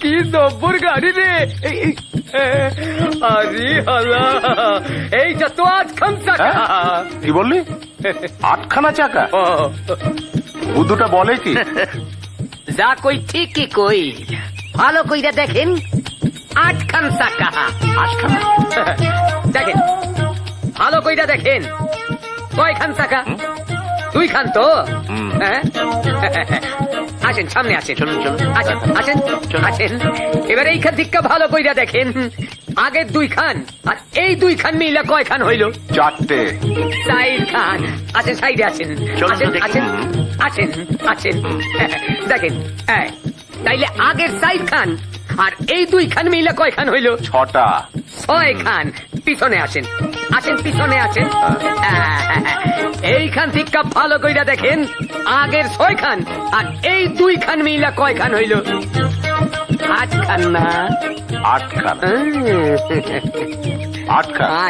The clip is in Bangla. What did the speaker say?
কি নম্বর গাড়ি রে আরে হালা এইটা তো খামসা হ্যাঁ? কি বললি আটখানা চাকা বুদ্ধুটা বলে কি যা কই ঠিকই কই ভালো কইরা দেখেন আটখান চাকা। আটখানা? দেখেন ভালো কইরা দেখেন কয়খান চাকা? দুই খান তো। হ্যাঁ? আসেন সামনে আসেন। চলুন, চলুন। আসেন আসেন আসেন। এবার এইখান থেকে ভালো কইরা দেখেন। আগের দুই খান আর এই দুই খান মিলা কয় খান হইল? চারটে। সাইড খান আসেন সাইডে আছেন আসেন। আসেন। আছেন আছেন দেখেন এই, তাইলে আগের সাইড খান আর এই দুই খান মিলা কয় খান হইল? ছটা। ছয় খান। পিছনে আসেন। আসেন পিছনে আসেন। এইখান থেকে ভালো কইরা দেখেন আগের ছয় খান আর এই দুই খান মিলা কয় খান হইল? আট খান না? আটখানা হুম। আটখানা